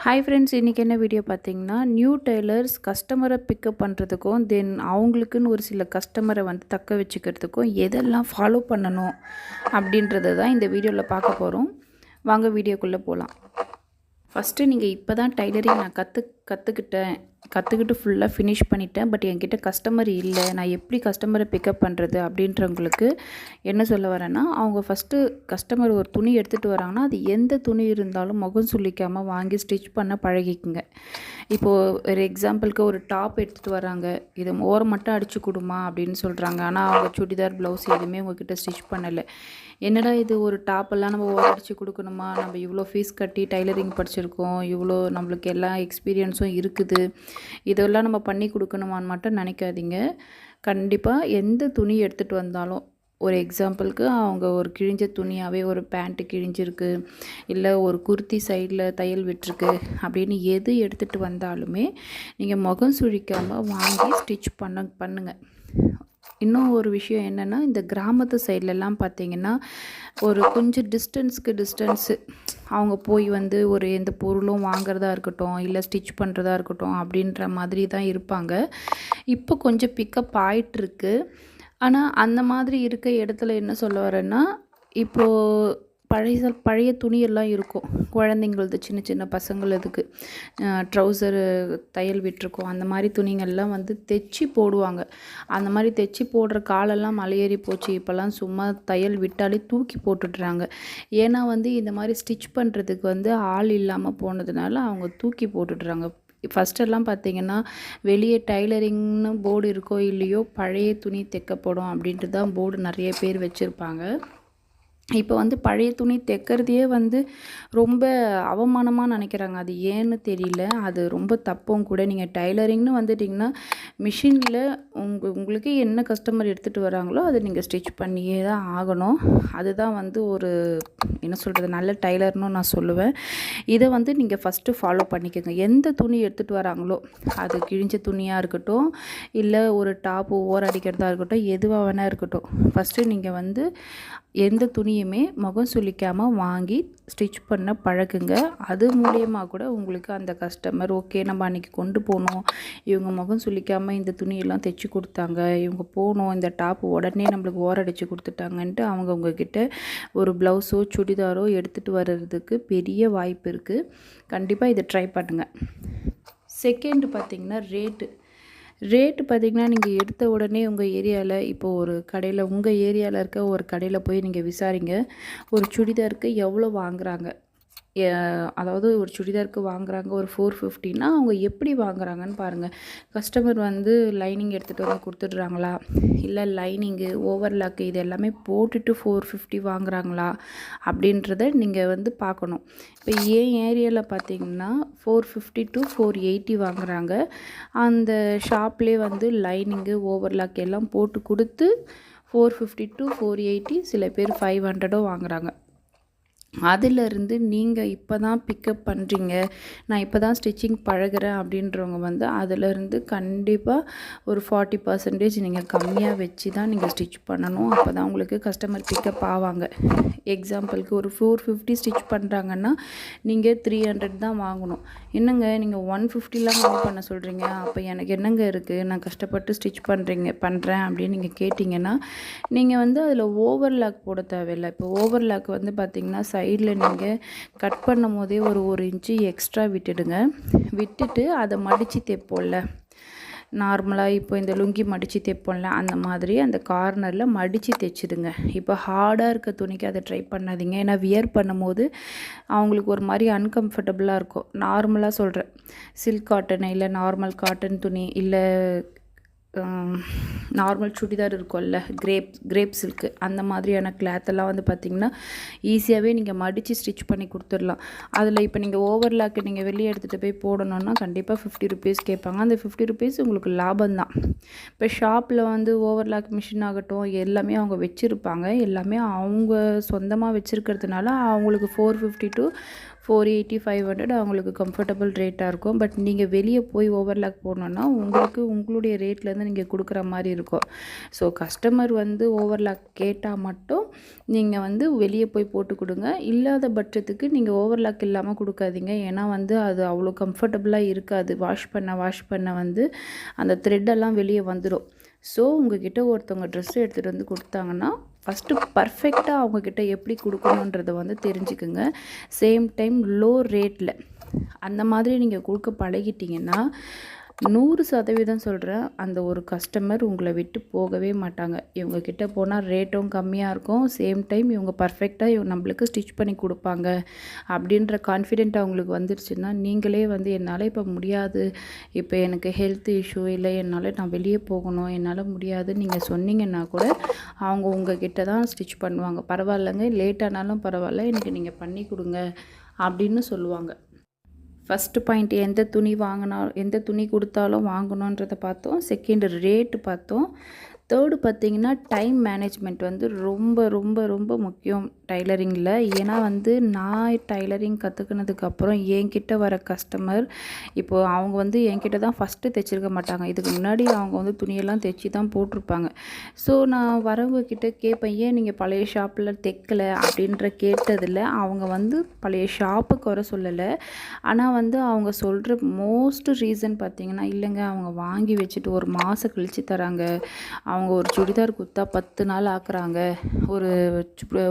Hi friends இன்றைக்கி என்ன video பார்த்தீங்கன்னா நியூ டெய்லர்ஸ் கஸ்டமரை பிக்கப் பண்ணுறதுக்கும் தென் அவங்களுக்குன்னு ஒரு சில கஸ்டமரை வந்து தக்க வச்சுக்கிறதுக்கும் எதெல்லாம் ஃபாலோ பண்ணணும் அப்படின்றத தான் இந்த வீடியோவில் பார்க்க போகிறோம் வாங்க வீடியோக்குள்ளே போகலாம் ஃபஸ்ட்டு நீங்கள் இப்போ தான் டைலரிங் நான் கற்று கற்றுக்கிட்டேன் கற்றுக்கிட்டு ஃபுல்லாக ஃபினிஷ் பண்ணிட்டேன். பட் என்கிட்ட கஸ்டமர் இல்லை. நான் எப்படி கஸ்டமரை பிக்கப் பண்ணுறது அப்படின்றவங்களுக்கு என்ன சொல்ல வரேன்னா அவங்க ஃபஸ்ட்டு கஸ்டமர் ஒரு துணி எடுத்துகிட்டு வராங்கன்னா அது எந்த துணி இருந்தாலும் முகம் சுளிக்காமல் வாங்கி ஸ்டிச் பண்ண பழகிக்குங்க. இப்போது ஒரு எக்ஸாம்பிளுக்கு ஒரு டாப் எடுத்துகிட்டு வராங்க. இது ஓரம் மட்டும் அடித்து கொடுமா அப்படின்னு சொல்கிறாங்க ஆனால் அவங்க சுடிதார் ப்ளவுஸ் எதுவுமே உங்ககிட்ட ஸ்டிச் பண்ணலை. என்னடா இது ஒரு டாப்பெல்லாம் நம்ம ஓரம் அடித்து கொடுக்கணுமா? நம்ம இவ்வளோ ஃபீஸ் கட்டி டைலரிங் படிச்சிருக்கோம் இவ்வளோ நம்மளுக்கு எல்லா எக்ஸ்பீரியன்ஸும் இருக்குது. இதெல்லாம் நம்ம பண்ணி கொடுக்கணுமான்னு மட்டும் நினைக்காதீங்க. கண்டிப்பாக எந்த துணி எடுத்துகிட்டு வந்தாலும் ஒரு எக்ஸாம்பிளுக்கு அவங்க ஒரு கிழிஞ்ச துணியாகவே ஒரு பேண்ட்டு கிழிஞ்சிருக்கு இல்லை ஒரு குர்த்தி சைடில் தையல் விட்டுருக்கு அப்படின்னு எது எடுத்துகிட்டு வந்தாலுமே நீங்கள் முகம் சுழிக்காமல் வாங்கி ஸ்டிச் பண்ண பண்ணுங்கள் இன்னும் ஒரு விஷயம் என்னென்னா இந்த கிராமத்து சைட்லலாம் பார்த்தீங்கன்னா ஒரு கொஞ்சம் டிஸ்டன்ஸுக்கு டிஸ்டன்ஸு அவங்க போய் வந்து ஒரு எந்த பொருளும் வாங்குறதா இருக்கட்டும் இல்லை ஸ்டிச் பண்ணுறதா இருக்கட்டும் அப்படின்ற மாதிரி தான் இருப்பாங்க. இப்போ கொஞ்சம் பிக்கப் ஆயிட்டுருக்கு. ஆனால் அந்த மாதிரி இருக்க இடத்துல என்ன சொல்ல வரேன்னா இப்போது பழைய பழைய துணியெல்லாம் இருக்கும். குழந்தைங்களது சின்ன சின்ன பசங்களதுக்கு ட்ரௌசரு தையல் விட்டுருக்கோம். அந்த மாதிரி துணிங்கள்லாம் வந்து தைச்சி போடுவாங்க. அந்த மாதிரி தைச்சி போடுற காலெல்லாம் மலையேறி போச்சு. இப்போல்லாம் சும்மா தையல் விட்டாலே தூக்கி போட்டுடுறாங்க. ஏன்னா வந்து இந்த மாதிரி ஸ்டிச் பண்ணுறதுக்கு வந்து ஆள் இல்லாமல் போனதுனால அவங்க தூக்கி போட்டுடுறாங்க. ஃபஸ்ட்டெல்லாம் பார்த்தீங்கன்னா வெளியே டைலரிங்னு போர்டு இருக்கோ இல்லையோ பழைய துணி தைக்கப்படும் அப்படின்ட்டு தான் போர்டு நிறைய பேர் வச்சுருப்பாங்க. இப்போ வந்து பழைய துணி தைக்கிறதையே வந்து ரொம்ப அவமானமாக நினைக்கிறாங்க. அது ஏன்னு தெரியல. அது ரொம்ப தப்பும் கூட. நீங்கள் டைலரிங்னு வந்துட்டிங்கன்னா மிஷினில் உங்க உங்களுக்கு என்ன கஸ்டமர் எடுத்துகிட்டு வராங்களோ அதை நீங்கள் ஸ்டிச் பண்ணியே தான் ஆகணும். அதுதான் வந்து ஒரு என்ன சொல்கிறது நல்ல டைலர்னு நான் சொல்லுவேன். இதை வந்து நீங்கள் ஃபஸ்ட்டு ஃபாலோ பண்ணிக்கோங்க. எந்த துணி எடுத்துகிட்டு வராங்களோ அது கிழிஞ்ச துணியாக இருக்கட்டும் இல்லை ஒரு டாப்பு ஓர் அடிக்கிறதா இருக்கட்டும் எதுவாக வேணால் இருக்கட்டும். ஃபஸ்ட்டு நீங்கள் வந்து எந்த துணியுமே முகம் சுளிக்காமல் வாங்கி ஸ்டிச் பண்ண பழகுங்க. அது மூலியமாக கூட உங்களுக்கு அந்த கஸ்டமர் ஓகே நம்ம அன்றைக்கி கொண்டு போனோம். இவங்க முகம் சுளிக்காமல் இந்த துணியெல்லாம் தைச்சி கொடுத்தாங்க. இவங்க போனோம் இந்த டாப் உடனே நம்மளுக்கு ஓரடிச்சு கொடுத்துட்டாங்கன்ட்டு அவங்க உங்ககிட்ட ஒரு ப்ளவுஸோ சுடிதாரோ எடுத்துகிட்டு வர்றதுக்கு பெரிய வாய்ப்பு இருக்குது கண்டிப்பாக இதை ட்ரை பண்ணுங்கள் செகண்டு பார்த்திங்கன்னா ரேட்டு ரேட்டு பார்த்திங்கன்னா நீங்கள் எடுத்த உடனே உங்கள் ஏரியாவில் இப்போது ஒரு கடையில் உங்கள் ஏரியாவில் இருக்க ஒரு கடையில் போய் நீங்கள் விசாரிங்க. ஒரு சுடிதாருக்கு எவ்வளோ வாங்குகிறாங்க அதாவது ஒரு சுடிதாருக்கு வாங்குறாங்க ஒரு ஃபோர் ஃபிஃப்டின்னா அவங்க எப்படி வாங்குறாங்கன்னு பாருங்கள் கஸ்டமர் வந்து லைனிங் எடுத்துகிட்டு வந்து கொடுத்துட்றாங்களா? இல்லை லைனிங்கு ஓவர்லாக்கு இது எல்லாமே போட்டுட்டு ஃபோர் ஃபிஃப்டி வாங்குறாங்களா? அப்படின்றத நீங்கள் வந்து பார்க்கணும். இப்போ ஏன் ஏரியாவில் பார்த்தீங்கன்னா four fifty to four eighty வாங்குறாங்க. அந்த ஷாப்லேயே வந்து லைனிங்கு ஓவர்லாக் எல்லாம் போட்டு கொடுத்து four fifty to four eighty சில பேர் ஃபைவ் ஹண்ட்ரடும் வாங்குறாங்க. அதிலிருந்து நீங்கள் இப்போ தான் பிக்கப் பண்ணுறீங்க நான் இப்போ தான் ஸ்டிச்சிங் பழகிறேன் அப்படின்றவங்க வந்து அதிலிருந்து கண்டிப்பாக ஒரு ஃபார்ட்டி பர்சன்டேஜ் நீங்கள் கம்மியாக வச்சு தான் நீங்கள் ஸ்டிச் பண்ணணும். அப்போ தான் உங்களுக்கு கஸ்டமர் பிக்கப் ஆவாங்க. எக்ஸாம்பிளுக்கு ஒரு ஃபோர் ஃபிஃப்டி ஸ்டிச் பண்ணுறாங்கன்னா நீங்கள் த்ரீ ஹண்ட்ரட் தான் வாங்கணும். என்னங்க நீங்கள் ஒன் ஃபிஃப்டிலாம் கம்மி பண்ண சொல்கிறீங்க அப்போ எனக்கு என்னங்க இருக்குது நான் கஷ்டப்பட்டு ஸ்டிச் பண்ணுறீங்க பண்ணுறேன் அப்படின்னு நீங்கள் கேட்டிங்கன்னா நீங்கள் வந்து அதில் ஓவர்லாக் போட தேவையில்லை. இப்போ ஓவர்லாக் வந்து பார்த்திங்கன்னா சைடில் நீங்கள் கட் பண்ணும் போதே ஒரு ஒரு இன்ச்சு எக்ஸ்ட்ரா விட்டுடுங்க. விட்டுட்டு அதை மடித்து தைப்போம்ல. நார்மலாக இப்போ இந்த லுங்கி மடித்து தைப்போம்ல அந்த மாதிரி அந்த கார்னரில் மடித்து தைச்சிடுங்க. இப்போ ஹார்டாக இருக்க துணிக்கு அதை ட்ரை பண்ணாதீங்க. ஏன்னா வியர் பண்ணும்போது அவங்களுக்கு ஒரு மாதிரி அன்கம்ஃபர்டபுளாக இருக்கும். நார்மலாக சொல்கிறேன் சில்க் காட்டன் இல்லை நார்மல் காட்டன் துணி இல்லை நார்மல் சுடிதார் இருக்கும்ல கிரேப் கிரேப் சில்க்கு அந்த மாதிரியான கிளாத்தெல்லாம் வந்து பார்த்திங்கன்னா ஈஸியாகவே நீங்கள் மடித்து ஸ்டிச் பண்ணி கொடுத்துடலாம். அதில் இப்போ நீங்கள் ஓவர்லாக்கு நீங்கள் வெளியே எடுத்துகிட்டு போய் போடணுன்னா கண்டிப்பாக ஃபிஃப்டி ருபீஸ் கேட்பாங்க. அந்த ஃபிஃப்டி ருபீஸ் உங்களுக்கு லாபம் தான். இப்போ ஷாப்பில் வந்து ஓவர்லாக் மிஷின் ஆகட்டும் எல்லாமே அவங்க வச்சுருப்பாங்க. எல்லாமே அவங்க சொந்தமாக வச்சுருக்கிறதுனால அவங்களுக்கு four fifty to four eighty five hundred அவங்களுக்கு கம்ஃபர்டபுள் ரேட்டாக இருக்கும். பட் நீங்கள் வெளியே போய் ஓவர்லாக் போகணுன்னா உங்களுக்கு உங்களுடைய ரேட்லேருந்து நீங்கள் கொடுக்குற மாதிரி இருக்கும். ஸோ கஸ்டமர் வந்து ஓவர்லாக் கேட்டால் மட்டும் நீங்கள் வந்து வெளியே போய் போட்டு கொடுங்க. இல்லாத பட்சத்துக்கு நீங்கள் ஓவர்லாக் இல்லாமல் கொடுக்காதீங்க. ஏன்னா வந்து அது அவ்வளோ கம்ஃபர்டபுளாக இருக்காது. வாஷ் பண்ண வாஷ் பண்ண வந்து அந்த த்ரெட்டெல்லாம் வெளியே வந்துடும் ஸோ உங்ககிட்ட ஒருத்தவங்க ட்ரெஸ் எடுத்துகிட்டு வந்து கொடுத்தாங்கன்னா ஃபஸ்ட்டு பர்ஃபெக்டாக அவங்கக்கிட்ட எப்படி கொடுக்கணுன்றதை வந்து தெரிஞ்சுக்குங்க. Same time low. ரேட்டில் அந்த மாதிரி நீங்கள் கொடுக்க பழகிட்டிங்கன்னா நூறு சதவீதம் சொல்கிறேன் அந்த ஒரு கஸ்டமர் உங்களை விட்டு போகவே மாட்டாங்க. இவங்க கிட்ட போனால் ரேட்டும் கம்மியாக இருக்கும். சேம் டைம் இவங்க பர்ஃபெக்டாக இவங்க நம்மளுக்கு ஸ்டிச் பண்ணி கொடுப்பாங்க. அப்படின்ற கான்ஃபிடென்ட் அவங்களுக்கு வந்துருச்சுன்னா நீங்களே வந்து என்னால் இப்போ முடியாது. இப்போ எனக்கு ஹெல்த் இஷ்யூ இல்லை. என்னால் நான் வெளியே போகணும். என்னால் முடியாது. நீங்கள் சொன்னீங்கன்னா கூட அவங்க உங்ககிட்ட தான் ஸ்டிச் பண்ணுவாங்க. பரவாயில்லைங்க. லேட் ஆனாலும் பரவாயில்ல. எனக்கு நீங்கள் பண்ணி கொடுங்க. அப்படின்னு சொல்லுவாங்க. ஃபஸ்ட்டு பாயிண்ட் எந்த துணி வாங்கினா எந்த துணி கொடுத்தாலும் வாங்கணுன்றதை பார்த்தோம். செகண்ட் ரேட்டு பார்த்தோம். தேர்டு பார்த்திங்கன்னா டைம் மேனேஜ்மெண்ட் வந்து ரொம்ப ரொம்ப ரொம்ப முக்கியம் டைலரிங்கில் ஏன்னா வந்து நான் டைலரிங் கற்றுக்கினதுக்கப்புறம் என்கிட்ட வர கஸ்டமர் இப்போது அவங்க வந்து என்கிட்ட தான் ஃபஸ்ட்டு தைச்சிருக்க மாட்டாங்க. இதுக்கு முன்னாடி அவங்க வந்து துணியெல்லாம் தைச்சி தான் போட்டிருப்பாங்க. ஸோ நான் வரவங்கக்கிட்ட கேட்பேன் ஏன் நீங்கள் பழைய ஷாப்பில் தைக்கலை? அப்படின்ற கேட்டதில் அவங்க வந்து பழைய ஷாப்புக்கு வர சொல்லலை. ஆனால் வந்து அவங்க சொல்கிற மோஸ்ட் ரீசன் பார்த்திங்கன்னா இல்லைங்க அவங்க வாங்கி வச்சுட்டு ஒரு மாதம் கழித்து தராங்க. அவங்க ஒரு சுடிதார் கொடுத்தா பத்து நாள் ஆக்குறாங்க. ஒரு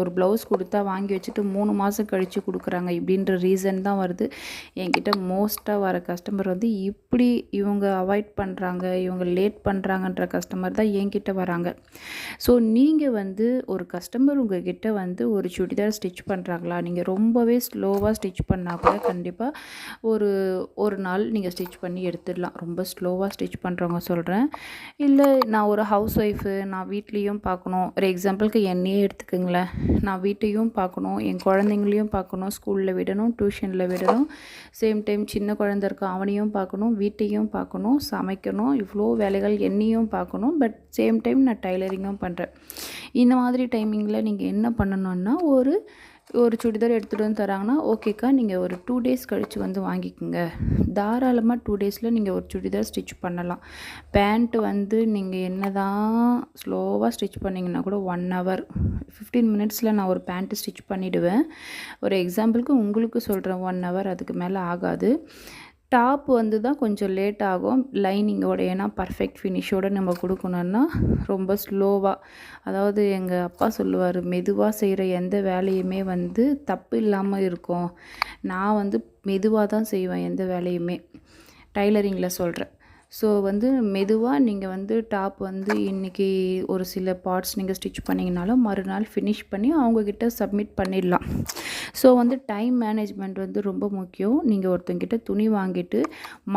ஒரு ப்ளவுஸ் கொடுத்தா வாங்கி வச்சுட்டு மூணு மாதம் கழித்து கொடுக்குறாங்க. இப்படின்ற ரீசன் தான் வருது. என்கிட்ட மோஸ்ட்டாக வர கஸ்டமர் வந்து இப்படி இவங்க அவாய்ட் பண்ணுறாங்க இவங்க லேட் பண்ணுறாங்கன்ற கஸ்டமர் தான் என்கிட்ட வராங்க. ஸோ நீங்கள் வந்து ஒரு கஸ்டமர் உங்கக்கிட்ட வந்து ஒரு சுடிதார் ஸ்டிச் பண்ணுறாங்களா நீங்கள் ரொம்பவே ஸ்லோவாக ஸ்டிச் பண்ணால் கூட கண்டிப்பாக ஒரு ஒரு நாள் நீங்கள் ஸ்டிச் பண்ணி எடுத்துடலாம். ரொம்ப ஸ்லோவாக ஸ்டிச் பண்ணுறவங்க சொல்கிறேன் இல்லை நான் ஒரு ஹவுஸ் ஒய்ஃபு நான் வீட்லேயும் பார்க்கணும். ஒரு எக்ஸாம்பிளுக்கு என்னையே எடுத்துக்கோங்களேன். நான் வீட்டையும் பார்க்கணும் என் குழந்தைங்களையும் பார்க்கணும் ஸ்கூலில் விடணும் டியூஷனில் விடணும். சேம் டைம் சின்ன குழந்த இருக்க அவனையும் பார்க்கணும் வீட்டையும் பார்க்கணும் சமைக்கணும் இவ்வளோ வேலைகள் என்னையும் பார்க்கணும். பட் சேம் டைம் நான் டைலரிங்கும் பண்ணுறேன் இந்த மாதிரி டைமிங்கில் நீங்கள் என்ன பண்ணணுன்னா ஒரு ஒரு சுடிதார் எடுத்துகிட்டு வந்து தராங்கன்னா ஓகேக்கா நீங்கள் ஒரு டூ டேஸ் கழித்து வந்து வாங்கிக்கோங்க. தாராளமாக டூ டேஸில் நீங்கள் ஒரு சுடிதார் ஸ்டிச் பண்ணலாம். பேண்ட்டு வந்து நீங்கள் என்ன தான் ஸ்லோவாக ஸ்டிச் பண்ணிங்கன்னா கூட ஒன் ஹவர் ஃபிஃப்டீன் மினிட்ஸில் நான் ஒரு பேண்ட்டு ஸ்டிச் பண்ணிவிடுவேன் ஒரு எக்ஸாம்பிளுக்கு உங்களுக்கு சொல்கிறேன் ஒன் ஹவர் அதுக்கு மேலே ஆகாது. டாப் வந்து தான் கொஞ்சம் லேட் ஆகும். லைனிங்கோட ஏன்னா பர்ஃபெக்ட் ஃபினிஷோடு நம்ம கொடுக்கணுன்னா ரொம்ப ஸ்லோவாக அதாவது எங்கள் அப்பா சொல்லுவார் மெதுவாக செய்கிற எந்த வேலையுமே வந்து தப்பு இல்லாமல் இருக்கும். நான் வந்து மெதுவாக தான் செய்வேன் எந்த வேலையுமே. டைலரிங்கில் சொல்கிறேன் ஸோ வந்து மெதுவாக நீங்கள் வந்து டாப் வந்து இன்றைக்கி ஒரு சில பார்ட்ஸ் நீங்கள் ஸ்டிச் பண்ணிங்கனாலும் மறுநாள் ஃபினிஷ் பண்ணி அவங்கக்கிட்ட சப்மிட் பண்ணிடலாம். ஸோ வந்து டைம் மேனேஜ்மெண்ட் வந்து ரொம்ப முக்கியம். நீங்கள் ஒருத்தங்கிட்ட துணி வாங்கிட்டு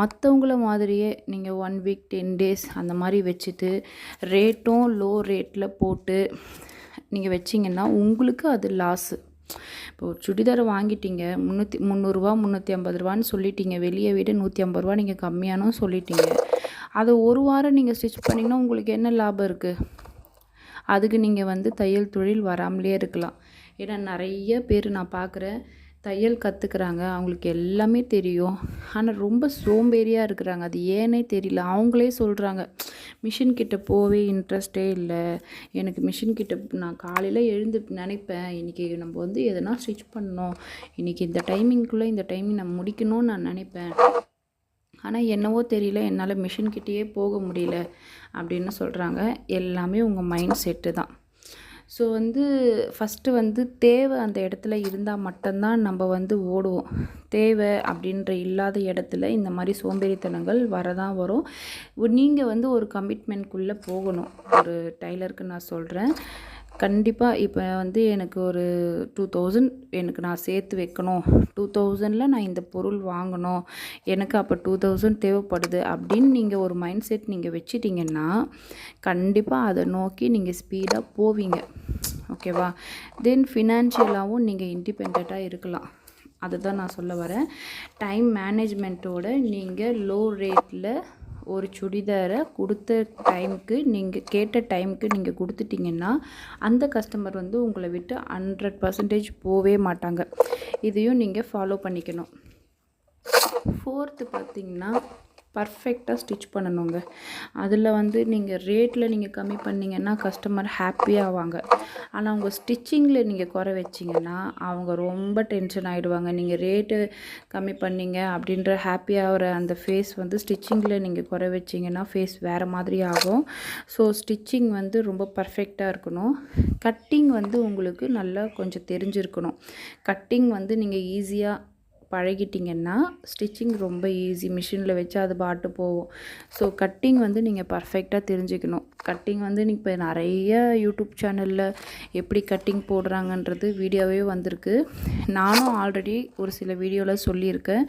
மற்றவங்கள மாதிரியே நீங்கள் ஒன் வீக் டென் டேஸ் அந்த மாதிரி வச்சுட்டு ரேட்டும் லோ ரேட்டில் போட்டு நீங்கள் வச்சிங்கன்னா உங்களுக்கு அது லாஸு இப்போ ஒரு சுடிதாரை வாங்கிட்டீங்க முந்நூற்றி முந்நூறுரூவா முந்நூற்றி ஐம்பது ரூபான்னு சொல்லிட்டீங்க. வெளியே விட நூற்றி ஐம்பது ரூபா நீங்கள் கம்மியானும் சொல்லிட்டீங்க. அதை ஒரு வாரம் நீங்கள் ஸ்டிச் பண்ணிங்கன்னா உங்களுக்கு என்ன லாபம் இருக்குது அதுக்கு நீங்கள் வந்து தையல் தொழில் வராமலே இருக்கலாம். ஏன்னா நிறைய பேர் நான் பார்க்குறேன் தையல் கற்றுக்குறாங்க அவங்களுக்கு எல்லாமே தெரியும். ஆனால் ரொம்ப சோம்பேறியாக இருக்கிறாங்க. அது ஏனே தெரியல. அவங்களே சொல்கிறாங்க மிஷின் கிட்ட போவே இன்ட்ரெஸ்டே இல்லை. எனக்கு மிஷின் கிட்ட நான் காலையில் எழுந்து நினைப்பேன். இன்றைக்கி நம்ம வந்து எதனா ஸ்டிச் பண்ணணும். இன்றைக்கி இந்த டைமிங்குள்ளே இந்த டைமிங் நான் முடிக்கணும்னு நான் நினைப்பேன். ஆனால் என்னவோ தெரியல. என்னால் மிஷின் கிட்டேயே போக முடியல. அப்படின்னு சொல்கிறாங்க எல்லாமே உங்கள் மைண்ட் செட்டு தான். ஸோ வந்து ஃபஸ்ட்டு வந்து தேவை அந்த இடத்துல இருந்தால் மட்டும்தான் நம்ம வந்து ஓடுவோம். தேவை அப்படின்ற இல்லாத இடத்துல இந்த மாதிரி சோம்பேறித்தனங்கள் வரதான் வரும். நீங்கள் வந்து ஒரு கமிட்மெண்ட்குள்ளே போகணும். ஒரு டைலருக்கு நான் சொல்கிறேன் கண்டிப்பாக இப்போ வந்து எனக்கு ஒரு டூ தௌசண்ட் எனக்கு நான் சேர்த்து வைக்கணும். டூ தௌசண்டில் நான் இந்த பொருள் வாங்கணும். எனக்கு அப்போ டூ தௌசண்ட் தேவைப்படுது அப்படின்னு நீங்கள் ஒரு மைண்ட் செட் நீங்கள் வச்சிட்டிங்கன்னா கண்டிப்பாக அதை நோக்கி நீங்கள் ஸ்பீடாக போவீங்க. ஓகேவா? தென் ஃபினான்ஷியலாகவும் நீங்கள் இண்டிபெண்ட்டாக இருக்கலாம். அதுதான் நான் சொல்ல வரேன். டைம் மேனேஜ்மெண்ட்டோட நீங்கள் லோ ரேட்டில் ஒரு சுடிதாரை கொடுத்த டைமுக்கு நீங்கள் கேட்ட டைமுக்கு நீங்கள் கொடுத்துட்டிங்கன்னா அந்த கஸ்டமர் வந்து உங்களை விட்டு ஹண்ட்ரட் பர்சன்டேஜ் போகவே மாட்டாங்க. இதையும் நீங்கள் ஃபாலோ பண்ணிக்கணும். ஃபோர்த்து பார்த்தீங்கன்னா பர்ஃபெக்டாக ஸ்டிச் பண்ணணுங்க. அதில் வந்து நீங்கள் ரேட்டில் நீங்கள் கம்மி பண்ணிங்கன்னா கஸ்டமர் ஹாப்பியாவாங்க ஆனால் உங்கள் ஸ்டிச்சிங்கில் நீங்கள் குறை வச்சிங்கன்னா அவங்க ரொம்ப டென்ஷன் ஆகிடுவாங்க நீங்கள் ரேட்டு கம்மி பண்ணிங்க அப்படின்ற ஹாப்பியாகிற அந்த ஃபேஸ் வந்து ஸ்டிச்சிங்கில் நீங்கள் குறை வச்சிங்கன்னா ஃபேஸ் வேறு மாதிரி ஆகும். ஸோ ஸ்டிச்சிங் வந்து ரொம்ப பர்ஃபெக்டாக இருக்கணும். கட்டிங் வந்து உங்களுக்கு நல்லா கொஞ்சம் தெரிஞ்சிருக்கணும். கட்டிங் வந்து நீங்கள் ஈஸியாக பழகிட்டிங்கன்னா ஸ்டிச்சிங் ரொம்ப ஈஸி மிஷினில் வச்சு அது பாட்டு போகும். ஸோ கட்டிங் வந்து நீங்கள் பர்ஃபெக்டாக தெரிஞ்சுக்கணும். கட்டிங் வந்து இப்போ நிறைய யூடியூப் சேனலில் எப்படி கட்டிங் போடுறாங்கன்றது வீடியோவே வந்திருக்கு. நானும் ஆல்ரெடி ஒரு சில வீடியோவில் சொல்லியிருக்கேன்.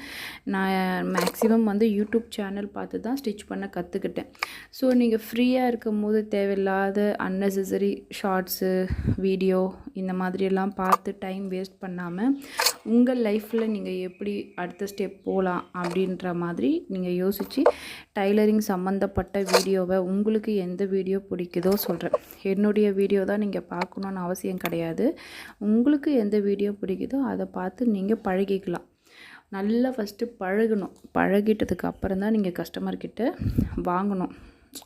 நான் மேக்ஸிமம் வந்து யூடியூப் சேனல் பார்த்து தான் ஸ்டிச் பண்ண கற்றுக்கிட்டேன் ஸோ நீங்கள் ஃப்ரீயாக இருக்கும் போது தேவையில்லாத அன்னெசரி ஷார்ட்ஸு வீடியோ இந்த மாதிரியெல்லாம் பார்த்து டைம் வேஸ்ட் பண்ணாமல் உங்கள் லைஃப்பில் நீங்கள் எப்படி அடுத்த ஸ்டெப் போகலாம் அப்படின்ற மாதிரி நீங்கள் யோசித்து டைலரிங் சம்மந்தப்பட்ட வீடியோவை உங்களுக்கு எந்த வீடியோ பிடிக்குதோ சொல்கிறேன் என்னுடைய வீடியோ தான் நீங்கள் பார்க்கணுன்னு அவசியம் கிடையாது. உங்களுக்கு எந்த வீடியோ பிடிக்குதோ அதை பார்த்து நீங்கள் பழகிக்கலாம். நல்லா ஃபஸ்ட்டு பழகணும். பழகிட்டதுக்கு அப்புறம் தான் நீங்கள் கஸ்டமர்கிட்ட வாங்கணும்.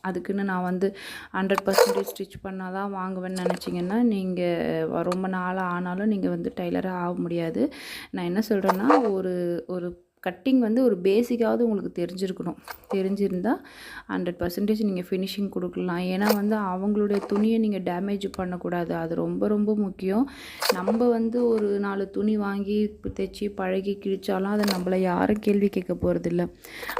அதுக்குன்னு நான் வந்து ஹண்ட்ரட் பர்சன்டேஜ் ஸ்டிச் பண்ணால் தான் வாங்குவேன்னு நினச்சிங்கன்னா நீங்கள் ரொம்ப நாளாக ஆனாலும் நீங்கள் வந்து டைலராக ஆக முடியாது. நான் என்ன சொல்கிறேன்னா ஒரு ஒரு கட்டிங் வந்து ஒரு பேசிக்காவது உங்களுக்கு தெரிஞ்சிருக்கணும். தெரிஞ்சிருந்தால் ஹண்ட்ரட் பர்சன்டேஜ் நீங்கள் ஃபினிஷிங் கொடுக்கலாம். ஏன்னா வந்து அவங்களுடைய துணியை நீங்கள் டேமேஜ் பண்ணக்கூடாது. அது ரொம்ப ரொம்ப முக்கியம். நம்ம வந்து ஒரு நாலு துணி வாங்கி தைச்சி பழகி கிழிச்சாலும் அதை நம்மளை யாரும் கேள்வி கேட்க போகிறதில்ல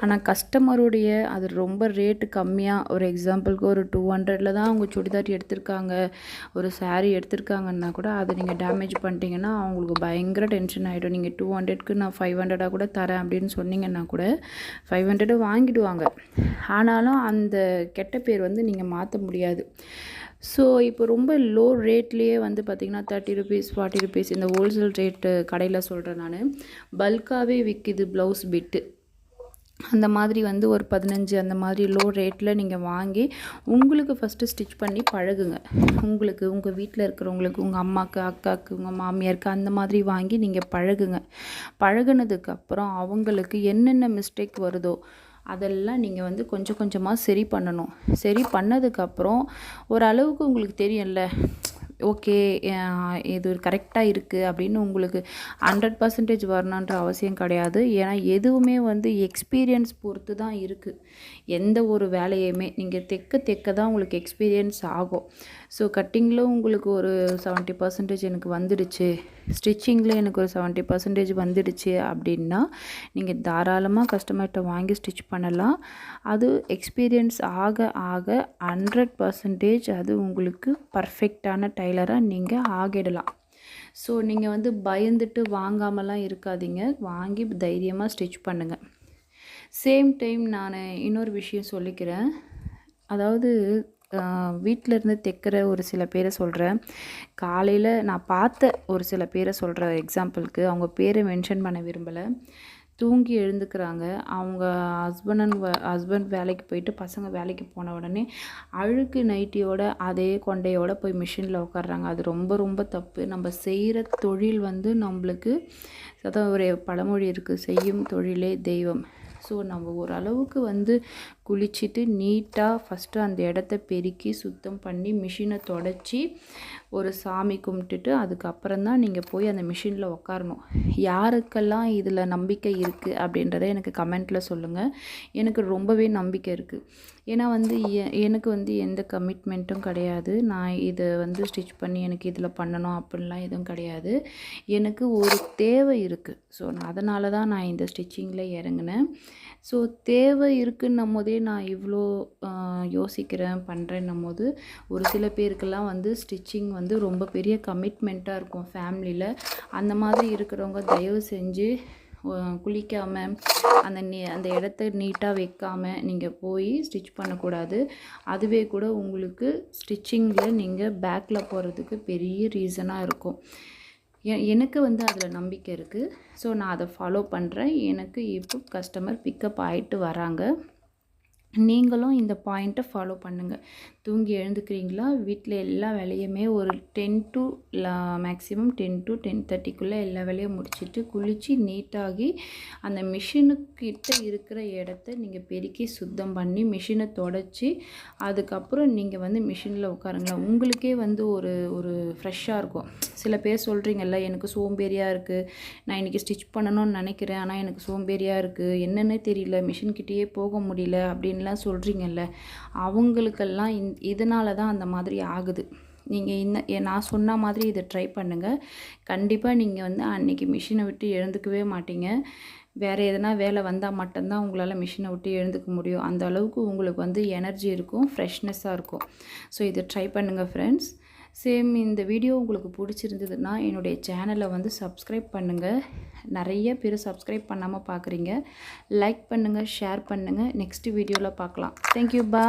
ஆனால் கஸ்டமருடைய அது ரொம்ப ரேட்டு கம்மியாக ஒரு எக்ஸாம்பிளுக்கு ஒரு டூ ஹண்ட்ரடில் தான் அவங்க சுடிதார் எடுத்திருக்காங்க ஒரு சாரீ எடுத்திருக்காங்கன்னா கூட அதை நீங்கள் டேமேஜ் பண்ணிட்டீங்கன்னா அவங்களுக்கு பயங்கர டென்ஷன் ஆகிடும் நீங்கள் டூ ஹண்ட்ரட்க்கு நான் ஃபைவ் ஹண்ட்ரடாக கூட தர தரேன் அப்படின்னு சொன்னீங்கன்னா கூட ஃபைவ் ஹண்ட்ரடு வாங்கிடுவாங்க. ஆனாலும் அந்த கெட்ட பேர் வந்து நீங்கள் மாற்ற முடியாது. ஸோ இப்போ ரொம்ப லோ ரேட்லேயே வந்து பார்த்திங்கன்னா தேர்ட்டி ருபீஸ் ஃபார்ட்டி ருபீஸ் இந்த ஹோல்சேல் ரேட்டு கடையில் சொல்கிறேன் நான். பல்காகவே விற்கிது ப்ளவுஸ் பிட்டு அந்த மாதிரி வந்து ஒரு பதினஞ்சு அந்த மாதிரி லோ ரேட்டில் நீங்கள் வாங்கி உங்களுக்கு ஃபஸ்ட்டு ஸ்டிச் பண்ணி பழகுங்க. உங்களுக்கு உங்கள் வீட்டில் இருக்கிறவங்களுக்கு உங்கள் அம்மாவுக்கு அக்காவுக்கு உங்கள் மாமியாருக்கு அந்த மாதிரி வாங்கி நீங்கள் பழகுங்க. பழகுனதுக்கப்புறம் அவங்களுக்கு என்னென்ன மிஸ்டேக் வருதோ அதெல்லாம் நீங்கள் வந்து கொஞ்சம் கொஞ்சமாக சரி பண்ணணும். சரி பண்ணதுக்கப்புறம் ஓரளவுக்கு உங்களுக்கு தெரியும்ல ஓகே இது கரெக்டாக இருக்குது அப்படின்னு உங்களுக்கு ஹண்ட்ரட் பர்சன்டேஜ் வரணுன்ற அவசியம் கிடையாது. ஏன்னா எதுவுமே வந்து எக்ஸ்பீரியன்ஸ் பொறுத்து தான் இருக்குது எந்த ஒரு வேலையுமே நீங்கள் தெக்க தெக்க தான் உங்களுக்கு எக்ஸ்பீரியன்ஸ் ஆகும். ஸோ கட்டிங்கில் உங்களுக்கு ஒரு செவன்ட்டி பர்சன்டேஜ் எனக்கு வந்துடுச்சு. ஸ்டிச்சிங்கில் எனக்கு ஒரு செவன்ட்டி பர்சன்டேஜ் வந்துடுச்சு அப்படின்னா நீங்கள் தாராளமாக கஸ்டமர்கிட்ட வாங்கி ஸ்டிச் பண்ணலாம். அது எக்ஸ்பீரியன்ஸ் ஆக ஆக ஹண்ட்ரட் பர்சன்டேஜ் அது உங்களுக்கு பர்ஃபெக்டான டைலராக நீங்கள் ஆகிடலாம். ஸோ நீங்கள் வந்து பயந்துட்டு வாங்காமலாம் இருக்காதீங்க. வாங்கி தைரியமாக ஸ்டிச் பண்ணுங்கள் சேம் டைம் நான் இன்னொரு விஷயம் சொல்லிக்கிறேன். அதாவது வீட்டில் இருந்து தைக்கிற ஒரு சில பேரை சொல்கிறேன் காலையில் நான் பார்த்த ஒரு சில பேரை சொல்கிற எக்ஸாம்பிளுக்கு அவங்க பேரை மென்ஷன் பண்ண விரும்பலை. தூங்கி எழுந்துக்கிறாங்க. அவங்க ஹஸ்பண்ட் அண்ட் ஹஸ்பண்ட் வேலைக்கு போயிட்டு பசங்க வேலைக்கு போன உடனே அழுக்கு நைட்டியோட அதே கொண்டையோட போய் மிஷினில் உட்காடுறாங்க அது ரொம்ப ரொம்ப தப்பு. நம்ம செய்கிற தொழில் வந்து நம்மளுக்கு அதான் ஒரு பழமொழி இருக்குது செய்யும் தொழிலே தெய்வம். ஸோ நம்ம ஓரளவுக்கு வந்து குளிச்சுட்டு நீட்டாக ஃபஸ்ட்டு அந்த இடத்த பெருக்கி சுத்தம் பண்ணி மிஷினை தொடச்சி ஒரு சாமி கும்பிட்டுட்டு அதுக்கப்புறம் தான் நீங்கள் போய் அந்த மிஷினில் உட்காரணும் யாருக்கெல்லாம் இதில் நம்பிக்கை இருக்குது அப்படின்றத எனக்கு கமெண்ட்டில் சொல்லுங்கள் எனக்கு ரொம்பவே நம்பிக்கை இருக்குது ஏன்னா வந்து எனக்கு வந்து எந்த கமிட்மெண்ட்டும் கிடையாது. நான் இதை வந்து ஸ்டிச் பண்ணி எனக்கு இதில் பண்ணணும் அப்படின்லாம் எதுவும் கிடையாது. எனக்கு ஒரு தேவை இருக்குது ஸோ அதனால தான் நான் இந்த ஸ்டிச்சிங்கில் இறங்கினேன். ஸோ தேவை இருக்குன்னும் போதே நான் இவ்வளோ யோசிக்கிறேன் பண்ணுறேன்னும் போது ஒரு சில பேருக்கெல்லாம் வந்து ஸ்டிச்சிங் வந்து ரொம்ப பெரிய கமிட்மெண்ட்டாக இருக்கும் ஃபேமிலியில் அந்த மாதிரி இருக்கிறவங்க தயவு செஞ்சு குளிக்காமல் அந்த நீ அந்த இடத்த நீட்டாக வைக்காமல் நீங்கள் போய் ஸ்டிச் பண்ணக்கூடாது. அதுவே கூட உங்களுக்கு ஸ்டிச்சிங்கில் நீங்கள் பேக்கில் போகிறதுக்கு பெரிய ரீசனாக இருக்கும். எனக்கு வந்து அதில் நம்பிக்கை இருக்குது ஸோ நான் அதை ஃபாலோ பண்ணுறேன் எனக்கு இப்போ கஸ்டமர் பிக்கப் ஆகிட்டு வராங்க. நீங்களும் இந்த பாயிண்ட்டை ஃபாலோ பண்ணுங்கள் தூங்கி எழுந்துக்கிறீங்களா? வீட்டில் எல்லா வேலையுமே ஒரு ten to maximum ten to ten தேர்ட்டிக்குள்ளே எல்லா வேலையும் முடிச்சுட்டு குளித்து நீட்டாகி அந்த மிஷினுக்கிட்ட இருக்கிற இடத்த நீங்கள் பெருக்கி சுத்தம் பண்ணி மிஷினை தொடச்சி அதுக்கப்புறம் நீங்கள் வந்து மிஷினில் உட்காருங்களா? உங்களுக்கே வந்து ஒரு ஒரு ஃப்ரெஷ்ஷாக இருக்கும். சில பேர் சொல்கிறீங்கல்ல எனக்கு சோம்பேறியாக இருக்குது நான் இன்றைக்கி ஸ்டிச் பண்ணணும்னு நினைக்கிறேன் ஆனால் எனக்கு சோம்பேறியாக இருக்குது என்னென்னே தெரியல மிஷின்கிட்டேயே போக முடியல அப்படின்லாம் சொல்கிறீங்கல்ல அவங்களுக்கெல்லாம் இந் இதனால தான் அந்த மாதிரி ஆகுது. நீங்கள் இன்ன நான் சொன்ன மாதிரி இதை ட்ரை பண்ணுங்கள் கண்டிப்பாக நீங்கள் வந்து அன்றைக்கி மிஷினை விட்டு எழுந்துக்கவே மாட்டீங்க. வேறு எதனா வேலை வந்தால் மட்டும்தான் உங்களால் மிஷினை விட்டு எழுந்துக்க முடியும். அந்த அளவுக்கு உங்களுக்கு வந்து எனர்ஜி இருக்கும் ஃப்ரெஷ்னஸ்ஸாக இருக்கும். ஸோ இதை ட்ரை பண்ணுங்கள் ஃப்ரெண்ட்ஸ் சேம் இந்த வீடியோ உங்களுக்கு பிடிச்சிருந்ததுன்னா என்னுடைய சேனலை வந்து சப்ஸ்கிரைப் பண்ணுங்கள் நிறைய பேர் சப்ஸ்கிரைப் பண்ணாமல் பார்க்குறீங்க லைக் பண்ணுங்கள் ஷேர் பண்ணுங்கள் நெக்ஸ்ட் வீடியோவில் பார்க்கலாம் தேங்க்யூ பா